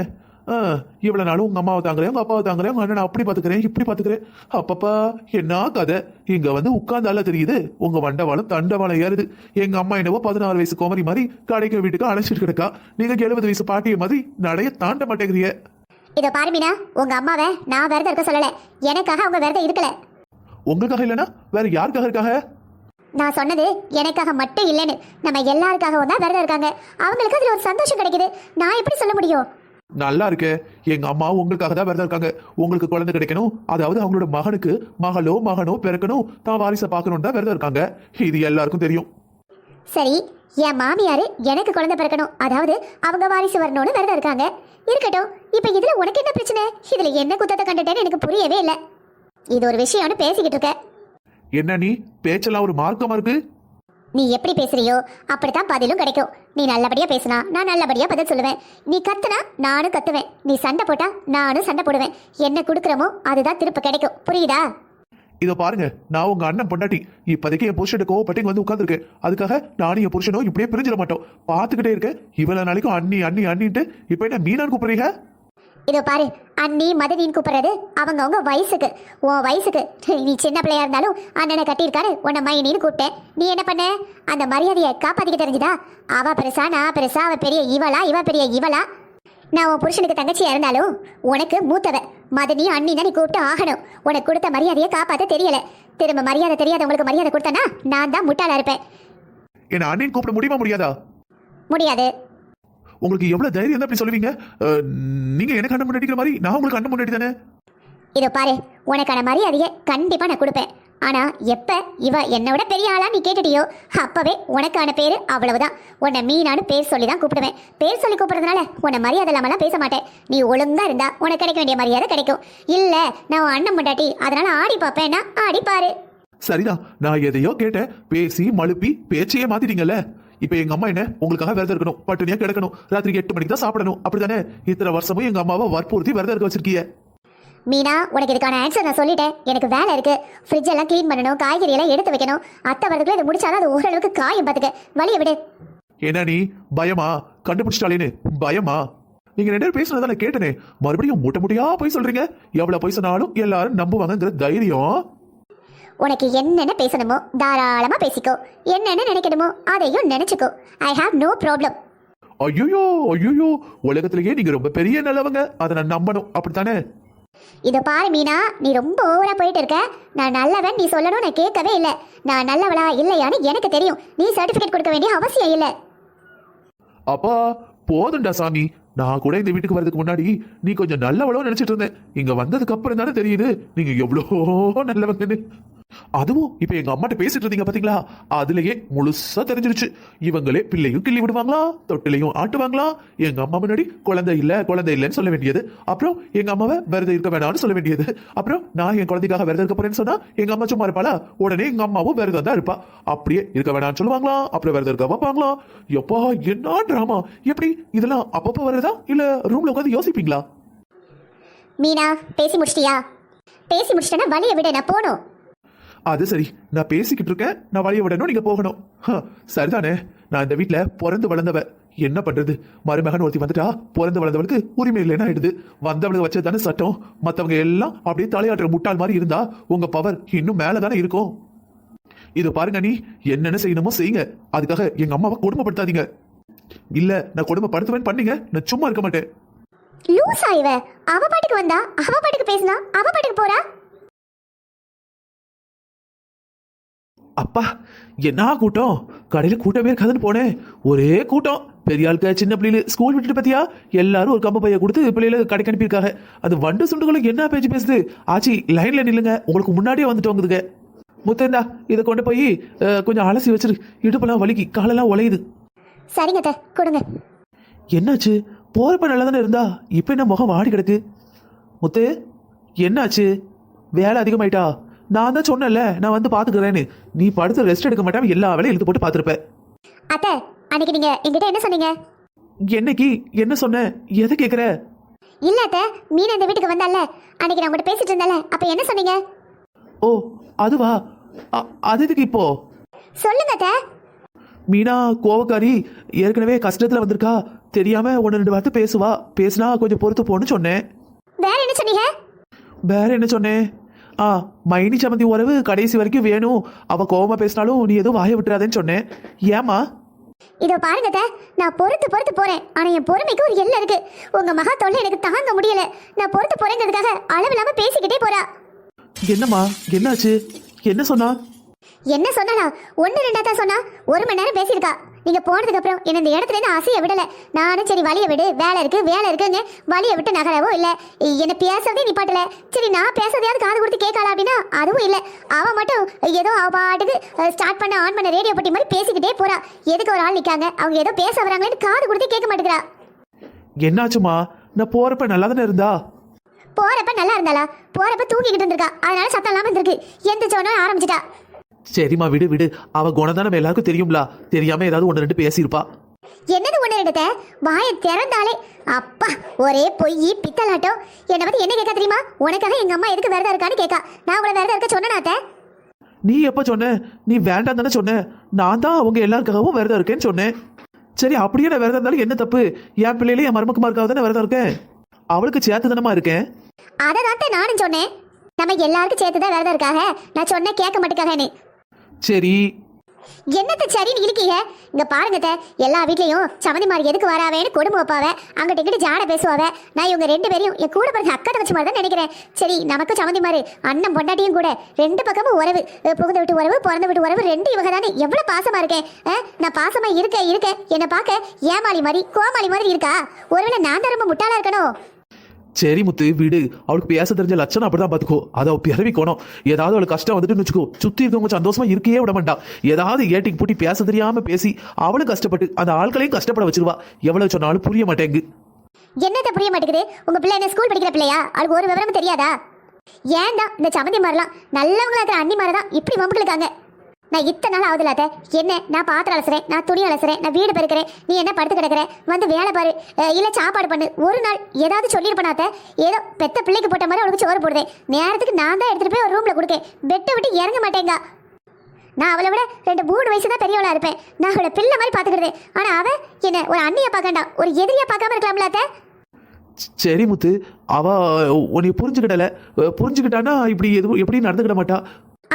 இவ்வளவு நாளும் உங்க அம்மாவை தாங்குறேன் உங்க அப்பாவை தாங்குறேன் உங்க அண்ணனை அப்படி பாத்துக்கிறேன் இப்படி பாத்துக்கிறேன் அப்பப்பா என்ன கதை? இங்க வந்து உட்கார்ந்தால தெரியுது உங்க வண்டவாளம் தண்டவாளம் ஏறுது. எங்க அம்மா என்னவோ பதினாறு வயசு குமரி மாதிரி கடைக்கு வீட்டுக்கு அழைச்சிட்டு கிடக்கா. நீங்க எழுபது வயசு பாட்டிய மாதிரி நடைய தாண்ட மாட்டேங்கிறீங்க இதோ பாரு மீனா உங்க அம்மாவை நான் விரதம் இருக்க சொல்லல. எனக்காக அவங்க விரதம் இருக்கல. உங்களுக்காக இல்லைன்னா வேற யாருக்காக இருக்காக நான் சொன்னது எனக்காக மட்டும் இல்லைன்னு. நம்ம எல்லாருக்காகவும் தான் விரதம் இருக்காங்க. அவங்களுக்கு அதுல ஒரு சந்தோஷம் கிடைக்குது. நான் எப்படி சொல்ல முடியும்? நல்லா இருக்கே எங்க அம்மா உங்களுக்காக தான் விரதம் இருக்காங்க. உங்களுக்கு குழந்தை கிடைக்கணும். அதாவது அவங்களோட மகனுக்கு மகளோ மகனோ பிறக்கணும். தான் வாரிசை பார்க்கணும் தான் விரதம் இருக்காங்க. இது எல்லாருக்கும் தெரியும். சரி என் மாமியாரு எனக்கு குழந்தை பிறக்கணும். அதாவது அவங்க வாரிசு வரணும்னு விரதம் இருக்காங்க. இருக்கட்டும் இப்ப இதுல உனக்கு என்ன பிரச்சனை? இதுல என்ன குத்தத்தை கண்டுட்டேன்னு எனக்கு புரியவே இல்லை. இது ஒரு விஷயம்னு பேசிக்கிட்டு இருக்க. என்ன நீ? பேச்செல்லாம் ஒரு மார்க்கமா இருக்கு? நீ எப்படி பேசுறியோ அப்படித்தான் பதிலும் கிடைக்கும். நீ நல்லபடியா பேசினா நான் நல்லபடியா பதில் சொல்லுவேன். நீ கத்துனா நானும் கத்துவேன். நீ சண்டை போட்டா நானும் சண்டை போடுவேன். என்ன கொடுக்குறமோ அதுதான் திருப்ப கிடைக்கும். புரியுதா? இதோ பாருங்க நான் உங்க அண்ணன் பொண்டாட்டி. இப்போதைக்கு என் புருஷன் கோவப்பட்டு வந்து உட்காந்துருக்கு அதுக்காக நானும் என் புருஷனும் இப்படியே பிரிஞ்சிட மாட்டோம். பார்த்துக்கிட்டே இருக்க. இவ்வளவு நாளைக்கும் அண்ணி அண்ணி அண்ணிட்டு இப்போ என்ன மீனான்னு கூப்பிடுறீங்க? இதோ பாரு அண்ணி மதனின்னு கூப்பிடுறது அவங்க அவங்க வயசுக்கு. உன் வயசுக்கு. நீ சின்ன பிள்ளையா இருந்தாலும் அண்ணனை கட்டியிருக்காரு உன்னை மைனின்னு கூப்பிட்டேன். நீ என்ன பண்ண? அந்த மரியாதையை காப்பாத்திக்க தெரிஞ்சுதா? அவ பெருசா நான் பெருசா அவ பெரிய இவளா இவ பெரிய இவளா? நான் உன் புருஷனுக்கு தங்கச்சியா இருந்தாலும் உனக்கு மூத்தவ. மதனி அண்ணி தான் நீ கூப்பிட்டு ஆகணும். உனக்கு கொடுத்த மரியாதையை காப்பாத்த தெரியல. திரும்ப மரியாதை தெரியாதவங்களுக்கு மரியாதை கொடுத்தனா நான் தான் முட்டாளா இருப்பேன். என்ன அண்ணன் கூப்பிட முடியுமா முடியாதா? முடியாது. உங்களுக்கு எவ்வளவு தைரியம் தான் அப்படி சொல்லுவீங்க? நீங்க எனக்கு அண்ணன் முன்னாடி மாதிரி நான் உங்களுக்கு அண்ணன் முன்னாடி தானே? இதோ பாரு உனக்கான மரியாதையை கண்டிப்பா நான் கொடுப்பேன். ஆனா எப்ப இவ என்னோட பெரிய ஆளா நீ கேட்டுட்டியோ அப்பவே உனக்கான பேரு அவ்வளவுதான். உன்னை மீனான்னு பேர் சொல்லி தான் கூப்பிடுவேன். பேர் சொல்லி கூப்பிடுறதுனால உன்னை மரியாதை இல்லாமலாம் பேச மாட்டேன். நீ ஒழுங்கா இருந்தா உனக்கு கிடைக்க வேண்டிய மரியாதை கிடைக்கும். இல்ல நான் அண்ணன் முண்டாட்டி அதனால ஆடி பார்ப்பேன்னா ஆடி பாரு சரிதான். நான் எதையோ கேட்டேன். பேசி மழுப்பி பேச்சையே மாத்திட்டீங்கல்ல? இப்ப எங்க அம்மா என்ன? உங்களுக்காக விரதம் இருக்கணும். பட்டினியா கிடக்கணும். ராத்திரி எட்டு மணிக்கு தான் சாப்பிடணும். அப்படிதானே இத்தனை வருஷமும் எங்க அம்மாவை வற்புறுத்தி விரதம் இருக்க வச்சிருக்கீங்க மீனா உனக்கு இதுக்கான ஆன்சர் நான் சொல்லிட்டேன். எனக்கு வேலை இருக்கு. ஃப்ரிட்ஜ் எல்லாம் க்ளீன் பண்ணணும். காய்கறி எல்லாம் எடுத்து வைக்கணும். அத்தை வரதுக்குள்ள இதை முடிச்சாதான் அது ஓரளவுக்கு காயும் பார்த்துக்க வழிய விடு. என்ன நீ? பயமா? கண்டுபிடிச்சிட்டாலேன்னு பயமா? நீங்க ரெண்டு பேரும் பேசுனதை நான் கேட்டனே. மறுபடியும் மூட்டை முட்டையா போய் சொல்றீங்க? எவ்வளவு போய் சொன்னாலும் எல்லாரும் நம்புவாங்கங்கிற தைரியம். உனக்கு என்னென்ன பேசணுமோ தாராளமா பேசிக்கோ. என்னென்ன நினைக்கணுமோ அதையும் நினைச்சுக்கோ. ஐ ஹாவ் நோ ப்ராப்ளம் ஐயோ ஐயோ உலகத்திலேயே நீங்க ரொம்ப பெரிய நல்லவங்க. அதை நான் நம்பணும். அப்படித்தானே? இதை பாரு மீனா நீ ரொம்ப ஓவரா போயிட்டு இருக்க. நான் நல்லவன் நீ சொல்லணும் நான் கேட்கவே இல்லை. நான் நல்லவளா இல்லையான்னு எனக்கு தெரியும். நீ சர்டிஃபிகேட் கொடுக்க வேண்டிய அவசியம் இல்லை. அப்பா போதும்டா சாமி. நான் கூட இந்த வீட்டுக்கு வர்றதுக்கு முன்னாடி நீ கொஞ்சம் நல்லவளோ நினைச்சிட்டு இருந்தேன். இங்க வந்ததுக்கு அப்புறம் தானே தெரியுது. நீங்க எவ்வளோ நல்லவங்கன்னு. அதுவும் இப்ப எங்க அம்மாட்ட பேசிட்டு இருந்தீங்க பாத்தீங்களா? அதுலயே முழுசா தெரிஞ்சிருச்சு. இவங்களே பிள்ளையும் கிள்ளி விடுவாங்களா? தொட்டிலையும் ஆட்டுவாங்களா? எங்க அம்மா முன்னாடி குழந்தை இல்ல குழந்தை இல்லைன்னு சொல்ல வேண்டியது. அப்புறம் எங்க அம்மாவை விரதம் இருக்க வேணாம்னு சொல்ல வேண்டியது. அப்புறம் நான் என் குழந்தைக்காக விரதம் இருக்க போறேன்னு சொன்னா எங்க அம்மா சும்மா இருப்பாளா? உடனே எங்க அம்மாவும் விரதம் தான் இருப்பா. அப்படியே இருக்க வேணாம்னு சொல்லுவாங்களா? அப்புறம் விரதம் இருக்க வைப்பாங்களா? எப்பா என்ன டிராமா எப்படி இதெல்லாம் அப்பப்போ வருதா? இல்ல ரூம்ல உட்காந்து யோசிப்பீங்களா? மீனா பேசி முடிச்சிட்டியா? பேசி முடிச்சிட்டேன்னா வழியை விட நான் போனோம் அது சரி. நான் பேசிக்கிட்டு இருக்கேன். நான் வழிய விடணும். நீங்க போகணும். ஹ, சரிதானே. நான் இந்த வீட்டில் பிறந்து வளர்ந்தவ. என்ன பண்றது? மருமகன் ஒருத்தி வந்துட்டா பிறந்து வளர்ந்தவளுக்கு உரிமை இல்லைன்னா ஆயிடுது? வந்தவளுக்கு வச்சது தானே சட்டம். மத்தவங்க எல்லாம் அப்படியே தலையாட்டுற முட்டாள் மாதிரி இருந்தா உங்க பவர் இன்னும் மேல தானே இருக்கும். இது பாருங்க நீ என்னென்ன செய்யணுமோ செய்யுங்க. அதுக்காக எங்க அம்மாவை கொடுமைப்படுத்தாதீங்க. இல்ல நான் கொடுமைப்படுத்துவேன் பண்ணீங்க. நான் சும்மா இருக்க மாட்டேன். லூசா இவ. அவ பாட்டுக்கு வந்தா அவ பாட்டுக்கு பேசினா அவ பாட்டுக்கு போறா? அப்பா என்ன கூட்டம்? கடையில கூட்டமே இருக்காதுன்னு போனேன். ஒரே கூட்டம். பெரிய ஆளுக்க சின்ன பிள்ளைகள் ஸ்கூல் விட்டுட்டு பாத்தியா? எல்லாரும் ஒரு கம்ப பைய கொடுத்து பிள்ளைகளை கடைக்கு அனுப்பியிருக்காங்க. அது வண்டு சுண்டுகளும் என்ன பேச்சு பேசுது? ஆச்சி லைன்ல நில்லுங்க. உங்களுக்கு முன்னாடியே வந்துட்டோங்குதுங்க. முத்தேந்தா இதை கொண்டு போய் கொஞ்சம் அலசி வச்சிரு. இடுப்பெல்லாம் வலிக்கு காலெல்லாம் உலையுது சரிங்க கொடுங்க. என்னாச்சு? போறப்ப நல்லா தானே இருந்தா? இப்ப என்ன முகம் வாடி கிடக்கு முத்து என்னாச்சு? வேலை அதிகமாயிட்டா? நான் தான் சொன்னேன்ல நான் வந்து பாத்துக்கிறேன்னு. நீ படுத்து ரெஸ்ட் எடுக்க மாட்டாம எல்லா வேலையும் இழுத்து போட்டு பாத்துருப்ப. அத்தை அன்னைக்கு நீங்க என்கிட்ட என்ன சொன்னீங்க? என்னைக்கு? என்ன சொன்ன? எதை கேக்குற? இல்ல அத்தை மீனா இந்த வீட்டுக்கு வந்தால அன்னைக்கு நான் உங்கள்கிட்ட பேசிட்டு இருந்தேன்ல அப்ப என்ன சொன்னீங்க? ஓ அதுவா? அ- அது எதுக்கு இப்போ? சொல்லுங்க அத்தை. மீனா கோவக்காரி ஏற்கனவே கஷ்டத்துல வந்திருக்கா. தெரியாம ஒன்னு ரெண்டு வார்த்தை பேசுவா. பேசினா கொஞ்சம் பொறுத்து போன்னு சொன்னேன். வேற என்ன சொன்னீங்க? வேற என்ன சொன்னேன்? ஆ மைனி சமந்தி உறவு கடைசி வரைக்கும் வேணும் அவ கோவமா பேசினாலும் நீ எதுவும் வாய விட்டுறாதேன்னு சொன்னேன். ஏமா இதோ பாருங்க அத்தை, நான் பொறுத்து பொறுத்து போறேன். ஆனா என் பொறுமைக்கு ஒரு எல்லை இருக்கு. உங்க மகா தொல்லை எனக்கு தாங்க முடியல. நான் பொறுத்து போறேங்கிறதுக்காக அளவில்லாம பேசிக்கிட்டே போறா. என்னம்மா? என்னாச்சு? என்ன சொன்னா? என்ன சொன்னா ஒன்னு ரெண்டா தான் சொன்னா. ஒரு மணி நேரம் பேசியிருக்கா. நீங்க போனதுக்கு அப்புறம் என்ன இந்த இடத்துல இருந்து அசைய விடல. நானும் சரி வழிய விடு. வேலை இருக்கு வேலை இருக்குன்னு வழிய விட்டு நகரவோ இல்ல. என்ன பேசுறதே நிப்பாட்டல. சரி நான் பேசுறதையாவது காது கொடுத்து கேட்கலாம் அப்படின்னா அதுவும் இல்ல. அவ மட்டும் ஏதோ அவ பாட்டுக்கு ஸ்டார்ட் பண்ண ஆன் பண்ண ரேடியோ பட்டி மாதிரி பேசிக்கிட்டே போறா. எதுக்கு ஒரு ஆள் நிக்காங்க? அவங்க ஏதோ பேச வராங்களேன்னு காது கொடுத்து கேட்க மாட்டேங்கிறா என்னாச்சுமா நான் போறப்ப நல்லா தானே இருந்தா? போறப்ப நல்லா இருந்தாளா? போறப்ப தூங்கிக்கிட்டு இருந்திருக்கா. அதனால சத்தம் இல்லாம இருந்திருக்கு. எந்த சோனா ஆரம்பிச்சிட்டா. சரிம்மா விடு விடு. அவ குணம் தானே எல்லாருக்கும் தெரியும்ல. தெரியாம ஏதாவது ஒன்று ரெண்டு பேசியிருப்பா. என்னது ஒண்ணு எடுத்த வாயை திறந்தாலே. அப்பா ஒரே பொய் பித்தலாட்டம் என்னை பத்தி என்ன கேட்க தெரியுமா? உனக்காக எங்க அம்மா எதுக்கு விரதம் இருக்கான்னு கேட்கா. நான் உங்களை விரதம் இருக்க சொன்னேனாத்த நீ எப்ப சொன்ன? நீ வேண்டாம் தானே சொன்ன. நான் தான் அவங்க எல்லாருக்காகவும் விரதம் இருக்கேன்னு சொன்னேன். சரி அப்படியே நான் விரதம் இருந்தாலும் என்ன தப்பு? என் பிள்ளையில என் மருமக்குமாருக்காக தானே விரதம் இருக்கேன்? அவளுக்கு சேர்த்து தானமா இருக்கேன்? அதை தான் நானும் சொன்னேன். நம்ம எல்லாருக்கும் சேர்த்து தான் விரதம் இருக்காக. நான் சொன்ன கேட்க மாட்டேக்காகன்னு சரி. என்னத்த சரின்னு இருக்கீங்க இங்க பாருங்க எல்லா வீட்லயும் சமந்தி மாதிரி எதுக்கு வராவேன்னு கொடுமை வைப்பாவ. அங்கிட்ட இங்கிட்ட ஜாட பேசுவாவ. நான் இவங்க ரெண்டு பேரையும் என் கூட பிறந்த அக்கா வச்ச மாதிரி தான் நினைக்கிறேன். சரி நமக்கு சமந்தி மாதிரி அண்ணன் பொண்டாட்டியும் கூட ரெண்டு பக்கமும் உறவு அஹ் புகுந்த விட்டு உறவு பிறந்த விட்டு உறவு ரெண்டு இவங்க தானே எவ்வளவு பாசமா இருக்கேன் நான் பாசமா இருக்க இருக்க என்னை பார்க்க ஏமாளி மாதிரி கோமாளி மாதிரி இருக்கா? ஒருவேளை நான் தான் ரொம்ப முட்டாளா இருக்கணும். சரி முத்து வீடு. அவளுக்கு பேச தெரிஞ்ச லட்சணம் அப்படிதான் பாத்துக்கோ. அதை அவள் பிறவிக்கணும் ஏதாவது அவளுக்கு கஷ்டம் வந்துட்டுன்னு வச்சுக்கோ. சுத்தி இருக்கவங்க சந்தோஷமா இருக்கவே விட மாட்டான் ஏதாவது ஏட்டிக்கு பூட்டி பேச தெரியாம பேசி அவளும் கஷ்டப்பட்டு அந்த ஆட்களையும் கஷ்டப்பட வச்சிருவா. எவ்வளவு சொன்னாலும் புரிய மாட்டேங்கு. என்னத்தை புரிய மாட்டேங்குது? உங்க பிள்ளை என்ன ஸ்கூல் படிக்கிற பிள்ளையா? அவளுக்கு ஒரு விவரமும் தெரியாதா? ஏன் தான் இந்த சமந்தி மாதிரிலாம் நல்லவங்களா இருக்கிற அண்ணி மாதிரி தான் இப்படி வம்புக்கு இருக்காங்க நான் இத்தனை நாள் ஆகுதுல அத்தை என்ன? நான் பாத்திரம் அலசுறேன் நான் துணி அலசுறேன் நான் வீடு பெருக்கிறேன். நீ என்ன படுத்து கிடக்குற? வந்து வேலை பாரு. இல்லை சாப்பாடு பண்ணு. ஒரு நாள் ஏதாவது சொல்லியிருப்பேனாத்த ஏதோ பெத்த பிள்ளைக்கு போட்ட மாதிரி அவளுக்கு சோறு போடுதேன் நேரத்துக்கு நான் தான் எடுத்துகிட்டு போய் ஒரு ரூமில் கொடுக்கேன். பெட்டை விட்டு இறங்க மாட்டேங்க. நான் அவளை விட ரெண்டு மூணு வயசு தான் பெரியவளாக இருப்பேன். நான் அவளை பிள்ளை மாதிரி பாத்துக்கிட்டேன் ஆனால் அவன் என்ன ஒரு அண்ணியை பார்க்கண்டா ஒரு எதிரியை பார்க்காம இருக்கலாம்லாத்த சரி முத்து. அவ உன்னை புரிஞ்சுக்கிடல. புரிஞ்சுக்கிட்டானா இப்படி எதுவும் எப்படி நடந்துக்கிட மாட்டா.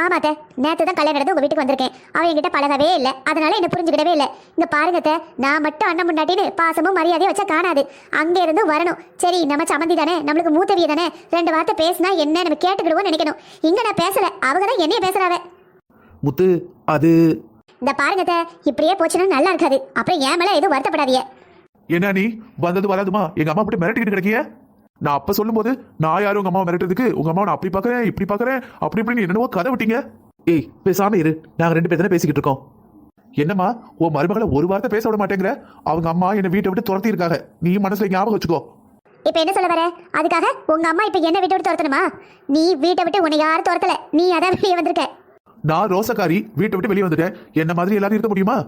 ஆமாத்த நேத்து தான் கல்யாணம் நடந்து உங்க வீட்டுக்கு வந்திருக்கேன். அவன் என்கிட்ட பழகவே இல்லை. அதனால என்ன புரிஞ்சுக்கிடவே இல்லை. இங்க பாருங்க அத்தை, நான் மட்டும் அண்ணன் முன்னாட்டின்னு பாசமும் மரியாதையும் வச்சா காணாது. அங்க இருந்து வரணும். சரி நம்ம சம்மந்தி தானே நம்மளுக்கு மூத்தவிய தானே ரெண்டு வார்த்தை பேசினா என்ன நம்ம கேட்டுக்கிடுவோம் நினைக்கணும். இங்க நான் பேசல அவங்க தான் என்னைய பேசுறாவ. முத்து அது இந்த பாருங்க அத்தை, இப்படியே போச்சுன்னா நல்லா இருக்காது. அப்புறம் ஏன் மேல எதுவும் வருத்தப்படாதீங்க. என்ன நீ வந்தது வராதுமா? எங்க அம்மா அப்படி மிரட்டிக்கிட்டு கிடைக்கிய? நான் அப்ப சொல்லும்போது நான் யாரும் உங்க அம்மா மிரட்டுறதுக்கு? உங்க அம்மா நான் அப்படி பாக்குறேன் இப்படி பாக்குறேன் அப்படி இப்படி என்னவோ கதை விட்டீங்க. ஏய் பேசாம இரு. நாங்க ரெண்டு பேர் தானே பேசிக்கிட்டு இருக்கோம். என்னம்மா உன் மருமகளை ஒரு வார்த்தை பேச விட மாட்டேங்கிற? அவங்க அம்மா என்னை வீட்டை விட்டு துரத்தி இருக்காங்க நீ மனசுல ஞாபகம் வச்சுக்கோ. இப்ப என்ன சொல்ல வர? அதுக்காக உங்க அம்மா இப்ப என்ன வீட்டை விட்டு துரத்தணுமா? நீ வீட்டை விட்டு உன்னை யாரும் துரத்தல. நீ அதான் வெளியே வந்திருக்க. நான் ரோசக்காரி வீட்டை விட்டு வெளியே வந்துட்டேன். என்ன மாதிரி எல்லாரும் இருக்க முடியுமா?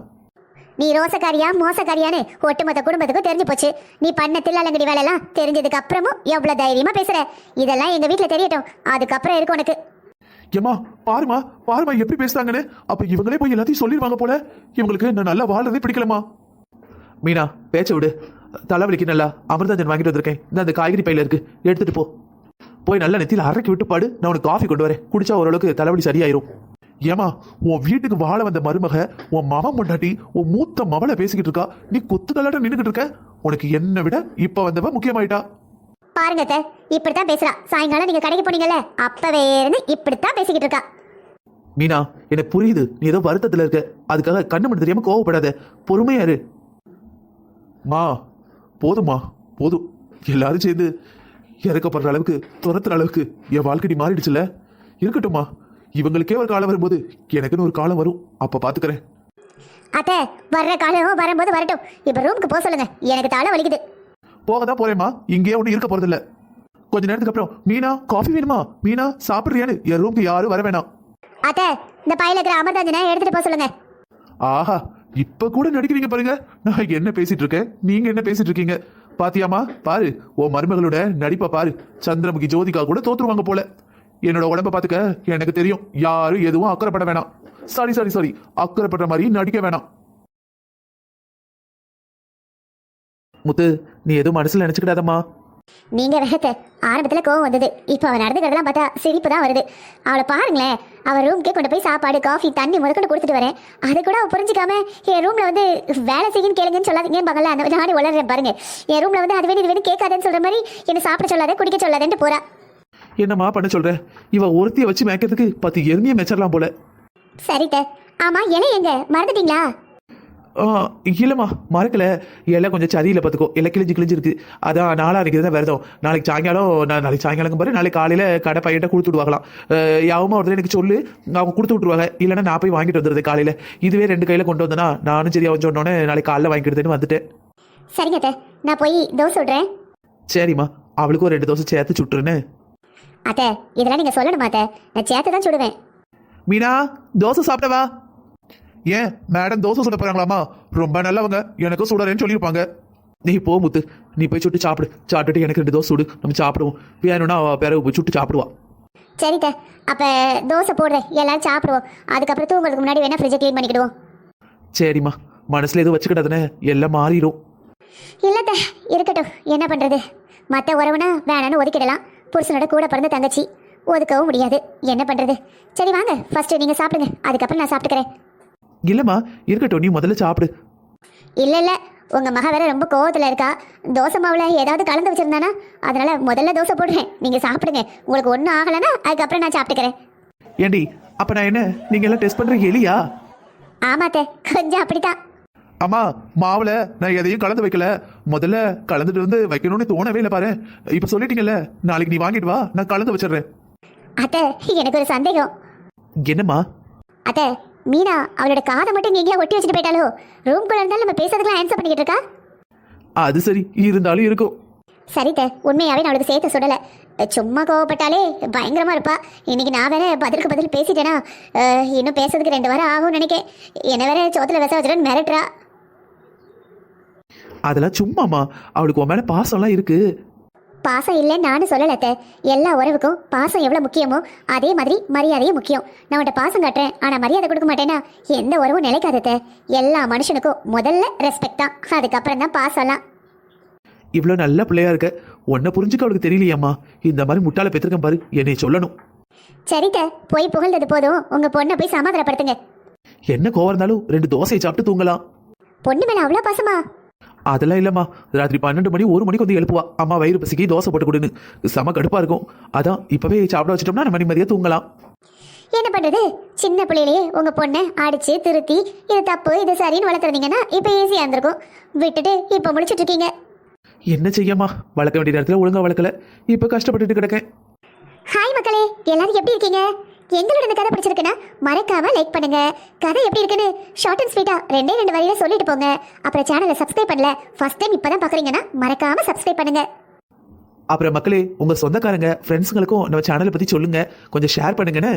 நீ ரோசக்காரியா மோசக்காரியான்னு ஒட்டுமொத்த குடும்பத்துக்கும் தெரிஞ்சு போச்சு. நீ பண்ண தில்லாலங்கடி வேலையெல்லாம் தெரிஞ்சதுக்கு அப்புறமும் எவ்வளவு தைரியமா பேசுற? இதெல்லாம் எங்க வீட்டில் தெரியட்டும். அதுக்கப்புறம் இருக்கு உனக்கு. ஏம்மா பாருமா பாருமா எப்படி பேசுறாங்கன்னு. அப்ப இவங்களே போய் எல்லாத்தையும் சொல்லிடுவாங்க போல. இவங்களுக்கு நான் நல்லா வாழ்றதே பிடிக்கலமா மீனா பேச்ச விடு. தலைவலிக்கு நல்லா அமிர்தாஞ்சன் வாங்கிட்டு வந்திருக்கேன். இந்த அந்த காய்கறி பையில இருக்கு. எடுத்துட்டு போ. போய் நல்லா நெத்தியில் அரைக்கி விட்டு பாடு. நான் உனக்கு காஃபி கொண்டு வரேன். குடிச்சா ஓரளவுக்கு தலைவலி சரியாயிரும். ஏமா உன் வீட்டுக்கு வாழ வந்த மருமக உன் மகன் பொண்டாட்டி உன் மூத்த மவளை பேசிக்கிட்டு இருக்கா? நீ குத்து கல்லாட்ட நின்றுகிட்டு இருக்க? உனக்கு என்ன விட இப்ப வந்தவ முக்கியமாயிட்டா? பாருங்க அத்தை, இப்படித்தான் பேசுறா. சாயங்காலம் நீங்க கடைக்கு போனீங்கல்ல அப்பவே இருந்து இப்படித்தான் பேசிக்கிட்டு இருக்கா. மீனா எனக்கு புரியுது. நீ ஏதோ வருத்தத்துல இருக்க. அதுக்காக கண்ணு மணி தெரியாம கோவப்படாத. பொறுமையா இரு. மா போதும்மா போதும். எல்லாரும் சேர்ந்து இறக்கப்படுற அளவுக்கு துரத்துற அளவுக்கு என் வாழ்க்கை மாறிடுச்சுல இருக்கட்டும்மா. இவங்களுக்கே ஒரு காலம் வரும்போது எனக்குன்னு ஒரு காலம் வரும். அப்ப பாத்துக்கிறேன். அத்தை வர்ற காலம் வரும்போது வரட்டும். இப்ப ரூமுக்கு போக சொல்லுங்க. எனக்கு தலை வலிக்குது. போக தான் போறேம்மா. இங்கேயே ஒன்றும் இருக்க போறதில்ல. கொஞ்ச நேரத்துக்கு அப்புறம் மீனா காஃபி வேணுமா? மீனா சாப்பிடுறியான்னு? என் ரூமுக்கு யாரும் வர வேணாம். அத்தை இந்த பையில இருக்கிற அமர்தாஞ்சனை எடுத்துட்டு போக சொல்லுங்க. ஆஹா இப்ப கூட நடிக்கிறீங்க பாருங்க. நான் என்ன பேசிட்டு இருக்கேன்? நீங்க என்ன பேசிட்டு இருக்கீங்க? பாத்தியாமா பாரு ஓ மருமகளோட நடிப்பை பாரு. சந்திரமுகி ஜோதிகா கூட தோத்துருவாங்க போல. என்னோட உடம்ப பாத்துக்க எனக்கு தெரியும். யாரும் எதுவும் அக்கறைப்பட வேணாம். Sorry sorry sorry. அக்கறைப்படுற மாதிரி நடிக்க வேணாம். முத்து நீ எதுவும் மனசுல நினைச்சுக்கிடாதம்மா. நீங்க வேகத்த ஆரம்பத்துல கோவம் வந்தது. இப்ப அவன் நடந்துக்கிறதெல்லாம் பார்த்தா சிரிப்பு தான் வருது. அவளை பாருங்களேன். அவ ரூம்க்கே கொண்டு போய் சாப்பாடு காஃபி தண்ணி முதற்கொண்டு கொடுத்துட்டு வரேன். அது கூட அவ புரிஞ்சுக்காம என் ரூம்ல வந்து வேலை செய்யும் கேளுங்கன்னு சொல்லாதீங்கன்னு பகல்ல அந்த நானே வளர்றேன் பாருங்க. என் ரூம்ல வந்து அது வேணும் இது வேணும் கேட்காதேன்னு சொல்ற மாதிரி என்ன சாப்பிட சொல்லாத குடிக்க சொல்லாதேன்ட்டு போறா. என்னம்மா பண்ண சொல்ற? இவ ஒருத்திய வச்சு மேய்க்கிறதுக்கு பத்து எருமையை மெச்சரலாம் போல. சரிட்ட ஆமா இலை எங்க? மறந்துட்டீங்களா? ஆ, இல்லைம்மா மறக்கல. எல்லாம் கொஞ்சம் சரியில்லை பார்த்துக்கோ. எல்லாம் கிழிஞ்சு கிழிஞ்சிருக்கு. அதான் நாளான்னைக்கு தான் விரதம். நாளைக்கு சாயங்காலம் நான் நாளைக்கு சாயங்காலம் பாரு நாளைக்கு காலையில் கடை பையன்ட்ட கொடுத்து விடுவாங்களாம். யாவுமா ஒருத்தர் எனக்கு சொல்லு அவங்க கொடுத்து விட்ருவாங்க இல்லைன்னா நான் போய் வாங்கிட்டு வந்துடுறது காலையில். இதுவே ரெண்டு கையில் கொண்டு வந்தேனா நானும் சரி அவன் சொன்னோன்னே நாளைக்கு காலைல வாங்கிடுதுன்னு வந்துட்டேன். சரிங்க நான் போய் தோசை விடுறேன் சரிம்மா அவளுக்கும் ஒரு ரெண்டு தோசை சேர்த்து சுட்டுருன்னு. அத்தை இதெல்லாம் நீங்க சொல்லணுமா அத்தை? நான் சேர்த்து தான் சுடுவேன். மீனா தோசை சாப்பிட்டவா ஏன் மேடம் தோசை சுட போறாங்களாமா? ரொம்ப நல்லவங்க எனக்கும் சுடறேன்னு சொல்லியிருப்பாங்க. நீ போ முத்து. நீ போய் சுட்டு சாப்பிடு. சாப்பிட்டுட்டு எனக்கு ரெண்டு தோசை சுடு. நம்ம சாப்பிடுவோம். வேணும்னா அவ பிறகு போய் சுட்டு சாப்பிடுவா. சரிட்ட அப்ப தோசை போடுறேன். எல்லாரும் சாப்பிடுவோம். அதுக்கப்புறம் தூங்குறதுக்கு முன்னாடி வேணா ஃப்ரிட்ஜை க்ளீன் பண்ணிக்கிடுவோம் சரிம்மா. மனசுல எதுவும் வச்சுக்கிடாதுன்னு எல்லாம் மாறிடும். இல்லத்த இருக்கட்டும். என்ன பண்றது? மற்ற உறவுனா வேணான்னு ஒதுக்கிடலாம். புருஷனோட கூட பிறந்த தங்கச்சி. ஒதுக்கவும் முடியாது. என்ன பண்றது? சரி வாங்க. ஃபர்ஸ்ட் நீங்க சாப்பிடுங்க. அதுக்கப்புறம் நான் சாப்பிட்டுக்கிறேன். இல்லம்மா இருக்கட்டும் நீ முதல்ல சாப்பிடு. இல்ல இல்ல. உங்க மக வேற ரொம்ப கோவத்துல இருக்கா. தோசை மாவுல ஏதாவது கலந்து வச்சிருந்தானா? அதனால முதல்ல தோசை போடுறேன். நீங்க சாப்பிடுங்க. உங்களுக்கு ஒன்றும் ஆகலைன்னா அதுக்கப்புறம் நான் சாப்பிட்டுக்கிறேன். ஏண்டி அப்ப நான் என்ன? நீங்க எல்லாம் டெஸ்ட் பண்ற எலியா? ஆமாத்தே. கொஞ்சம் அப்படித்தான். அம்மா மாவுல நான் எதையும் கலந்து வைக்கல. முதல்ல கலந்துட்டு வந்து வைக்கணும்னு தோணவே இல்லை பாரு. இப்ப சொல்லிட்டீங்கல்ல நாளைக்கு நீ வாங்கிட்டு வா நான் கலந்து வச்சிடுறேன். அத்தை எனக்கு ஒரு சந்தேகம். என்னம்மா? அத்தை மீனா அவளோட காதை மட்டும் எங்கேயா ஒட்டி வச்சுட்டு போயிட்டாலோ? ரூம்குள்ள இருந்தாலும் நம்ம பேசுறதுக்குலாம் ஆன்சர் பண்ணிக்கிட்டு இருக்கா? அது சரி இருந்தாலும் இருக்கும். சரித்த உண்மையாவே நான் அவளுக்கு சேர்த்து சுடல சும்மா கோவப்பட்டாலே பயங்கரமா இருப்பா. இன்னைக்கு நான் வேற பதிலுக்கு பதில் பேசிட்டேனா? அஹ், இன்னும் பேசுறதுக்கு ரெண்டு வாரம் ஆகும்னு நினைக்கேன். என்ன வேற சோத்துல விச வச்சுட்டு மிரட்டுறா. அதெல்லாம் சும்மாம்மா. அவளுக்கு உன் மேல பாசம்லாம் இருக்கு. பாசம் இல்லைன்னு நானும் சொல்லல அத்தை. எல்லா உறவுக்கும் பாசம் எவ்வளவு முக்கியமோ அதே மாதிரி மரியாதையும் முக்கியம். நான் உன்ட்ட பாசம் காட்டுறேன் ஆனா மரியாதை கொடுக்க மாட்டேன்னா எந்த உறவும் நிலைக்காது அத்தை. எல்லா மனுஷனுக்கும் முதல்ல ரெஸ்பெக்ட் தான். அதுக்கப்புறம் தான் பாசம்லாம். இவ்வளோ நல்ல பிள்ளையா இருக்க. உன்னை புரிஞ்சுக்க அவளுக்கு தெரியலையாம்மா. இந்த மாதிரி முட்டாள பெற்றிருக்கேன் பாரு. என்னை சொல்லணும். சரித்த போய் புகழ்ந்தது போதும். உங்க பொண்ணை போய் சமாதானப்படுத்துங்க. என்ன கோவம் இருந்தாலும் ரெண்டு தோசையை சாப்பிட்டு தூங்கலாம். பொண்ணு மேல அவ்வளோ பாசமா? அதெல்லாம் இல்லம்மா. ராத்திரி பன்னெண்டு மணி ஒரு மணிக்கு வந்து எழுப்புவா. அம்மா வயிறு பசிக்கு தோசை போட்டு கொடுன்னு. செம கடுப்பா இருக்கும். அதான் இப்பவே சாப்பிட வச்சிட்டோம்னா நம்ம நிம்மதியா தூங்கலாம். என்ன பண்றது? சின்ன பிள்ளையிலேயே உங்க பொண்ணை அடிச்சு திருத்தி இது தப்பு இது சரின்னு வளர்த்துறீங்கன்னா இப்ப ஈஸியா இருந்திருக்கும். விட்டுட்டு இப்ப முடிச்சிட்டு இருக்கீங்க. என்ன செய்யம்மா? வளர்க்க வேண்டிய நேரத்துல ஒழுங்கா வளர்க்கல. இப்ப கஷ்டப்பட்டுட்டு கிடக்கேன். ஹாய் மக்களே எல்லாரும் எப்படி இருக்கீங்க? எங்களோட இந்த கதை பிடிச்சிருக்குன்னா மறக்காம லைக் பண்ணுங்க. கதை எப்படி இருக்குன்னு ஷார்ட் அண்ட் ஸ்வீட்டா ரெண்டே ரெண்டு வரியில சொல்லிட்டு போங்க. அப்புறம் சேனலை சப்ஸ்கிரைப் பண்ணல ஃபர்ஸ்ட் டைம் இப்பதான் பாக்குறீங்கன்னா மறக்காம சப்ஸ்கிரைப் பண்ணுங்க. அப்புறம் மக்களே உங்க சொந்தக்காரங்க ஃப்ரெண்ட்ஸுங்களுக்கும் நம்ம சேனலை பத்தி சொல்லுங்க. கொஞ்சம் ஷேர் பண்ணுங்கன்னு.